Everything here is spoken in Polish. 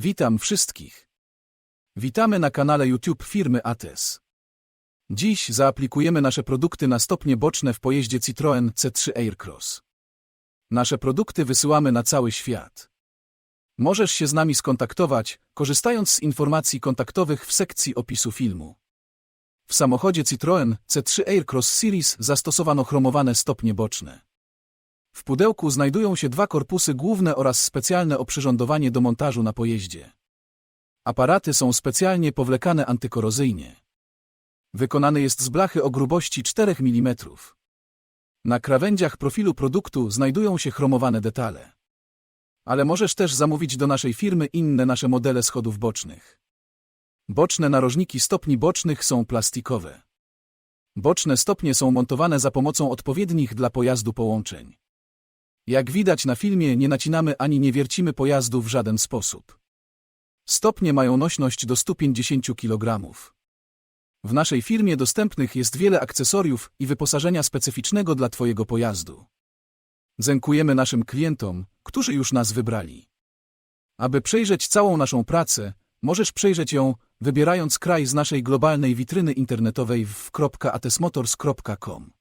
Witam wszystkich. Witamy na kanale YouTube firmy ATES. Dziś zaaplikujemy nasze produkty na stopnie boczne w pojeździe Citroën C3 Aircross. Nasze produkty wysyłamy na cały świat. Możesz się z nami skontaktować, korzystając z informacji kontaktowych w sekcji opisu filmu. W samochodzie Citroën C3 Aircross Series zastosowano chromowane stopnie boczne. W pudełku znajdują się dwa korpusy główne oraz specjalne oprzyrządowanie do montażu na pojeździe. Aparaty są specjalnie powlekane antykorozyjnie. Wykonany jest z blachy o grubości 4 mm. Na krawędziach profilu produktu znajdują się chromowane detale. Ale możesz też zamówić do naszej firmy inne nasze modele schodów bocznych. Boczne narożniki stopni bocznych są plastikowe. Boczne stopnie są montowane za pomocą odpowiednich dla pojazdu połączeń. Jak widać na filmie, nie nacinamy ani nie wiercimy pojazdu w żaden sposób. Stopnie mają nośność do 150 kg. W naszej firmie dostępnych jest wiele akcesoriów i wyposażenia specyficznego dla Twojego pojazdu. Dziękujemy naszym klientom, którzy już nas wybrali. Aby przejrzeć całą naszą pracę, możesz przejrzeć ją, wybierając kraj z naszej globalnej witryny internetowej w www.atesmotors.com.